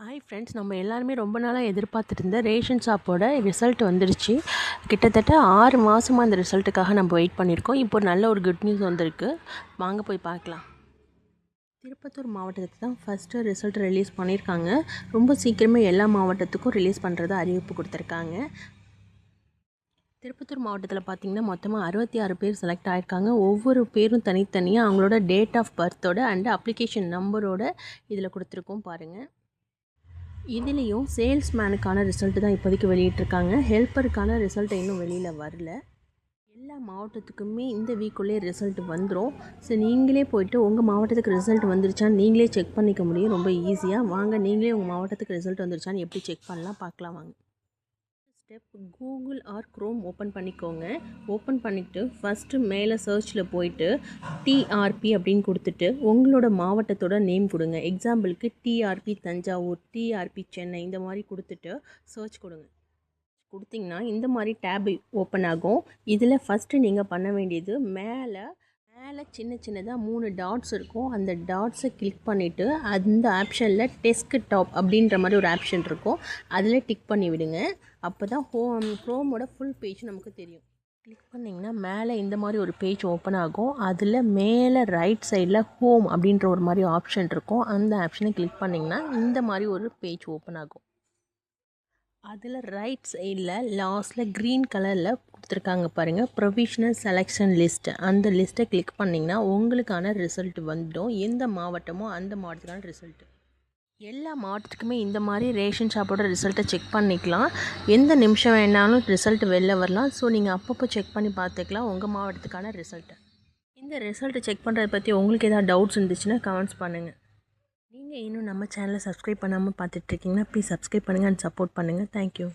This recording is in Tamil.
ஹாய் ஃப்ரெண்ட்ஸ் நம்ம எல்லாருமே ரொம்ப நாளாக எதிர்பார்த்துட்டு இருந்த ரேஷன் ஷாப்போட ரிசல்ட் வந்துடுச்சு கிட்டத்தட்ட ஆறு மாதமாக அந்த ரிசல்ட்டுக்காக நம்ம வெயிட் பண்ணியிருக்கோம் இப்போ நல்ல ஒரு குட் நியூஸ் வந்திருக்கு. வாங்க போய் பார்க்கலாம். திருப்பத்தூர் மாவட்டத்துக்கு தான் ஃபஸ்ட்டு ரிசல்ட் ரிலீஸ் பண்ணியிருக்காங்க ரொம்ப சீக்கிரமே எல்லா மாவட்டத்துக்கும் ரிலீஸ் பண்ணுறதா அறிவிப்பு கொடுத்துருக்காங்க. திருப்பத்தூர் மாவட்டத்தில் பார்த்திங்கன்னா மொத்தமாக அறுபத்தி ஆறு பேர் செலக்ட் ஆகிருக்காங்க ஒவ்வொரு பேரும் தனித்தனியாக அவங்களோட டேட் ஆஃப் பர்த்தோட அண்ட் அப்ளிகேஷன் நம்பரோட இதில் கொடுத்துருக்கோம் பாருங்கள் இதுலேயும் சேல்ஸ்மேனுக்கான ரிசல்ட்டு தான் இப்போதைக்கு வெளியிட்டிருக்காங்க. ஹெல்ப்பருக்கான ரிசல்ட் இன்னும் வெளியில் வரல. எல்லா மாவட்டத்துக்குமே இந்த வீக்குள்ளே ரிசல்ட் வந்துடும் ஸோ நீங்களே போயிட்டு உங்கள் மாவட்டத்துக்கு ரிசல்ட் வந்துருச்சான்னு நீங்களே செக் பண்ணிக்க முடியும். ரொம்ப ஈஸியாக வாங்க நீங்களே உங்கள் மாவட்டத்துக்கு ரிசல்ட் வந்துருச்சான்னு எப்படி செக் பண்ணலாம் பார்க்கலாம் வாங்க. Step Google or Chrome open பண்ணிக்கோங்க. ஓப்பன் பண்ணிவிட்டு ஃபஸ்ட்டு மேலே சர்ச்சில் போயிட்டு டிஆர்பி அப்படின்னு கொடுத்துட்டு உங்களோட மாவட்டத்தோட நேம் கொடுங்க. எக்ஸாம்பிளுக்கு டிஆர்பி தஞ்சாவூர் டிஆர்பி சென்னை இந்த மாதிரி கொடுத்துட்டு சர்ச் கொடுங்க. கொடுத்தீங்கன்னா இந்த மாதிரி டேப் ஓப்பன் ஆகும். இதில் ஃபஸ்ட்டு நீங்கள் பண்ண வேண்டியது மேலே மேலே சின்ன சின்னதாக மூணு டாட்ஸ் இருக்கும். அந்த டாட்ஸை கிளிக் பண்ணிவிட்டு அந்த ஆப்ஷனில் டெஸ்க் டாப் அப்படின்ற மாதிரி ஒரு ஆப்ஷன் இருக்கும். அதில் டிக் பண்ணி விடுங்க. அப்போ தான் ஹோம் க்ரோமோட ஃபுல் பேஜ் நமக்கு தெரியும். கிளிக் பண்ணிங்கன்னா மேலே இந்த மாதிரி ஒரு பேஜ் ஓப்பன் ஆகும். அதில் மேலே ரைட் சைடில் ஹோம் அப்படின்ற ஒரு மாதிரி ஆப்ஷன் இருக்கும். அந்த ஆப்ஷனை கிளிக் பண்ணிங்கன்னா இந்த மாதிரி ஒரு பேஜ் ஓப்பன் ஆகும். அதில் ரைட் சைடில் லாஸ்ட்டில் க்ரீன் கலரில் கொடுத்துருக்காங்க பாருங்கள் ப்ரொவிஷனல் செலெக்ஷன் லிஸ்ட்டு அந்த லிஸ்ட்டை கிளிக் பண்ணிங்கன்னா உங்களுக்கான ரிசல்ட் வந்துடும். எந்த மாவட்டமோ அந்த மாவட்டத்துக்கான ரிசல்ட்டு எல்லா மாவட்டத்துக்குமே இந்த மாதிரி ரேஷன் ஷாப்போட ரிசல்ட்டை செக் பண்ணிக்கலாம். எந்த நிமிஷம் வேணாலும் ரிசல்ட் வெளில வரலாம். ஸோ நீங்கள் அப்பப்போ செக் பண்ணி பார்த்துக்கலாம் உங்கள் மாவட்டத்துக்கான ரிசல்ட்டை இந்த ரிசல்ட்டை செக் பண்ணுறதை பற்றி உங்களுக்கு எதாவது டவுட்ஸ் இருந்துச்சுன்னா கமெண்ட்ஸ் பண்ணுங்கள் நீங்கள் இன்னும் நம்ம சேனலை சப்ஸ்கிரைப் பண்ணாமல் பார்த்துட்ருக்கீங்கன்னா ப்ளீஸ் சப்ஸ்கிரைப் பண்ணுங்கள் அண்ட் சப்போர்ட் பண்ணுங்கள் தேங்க்யூ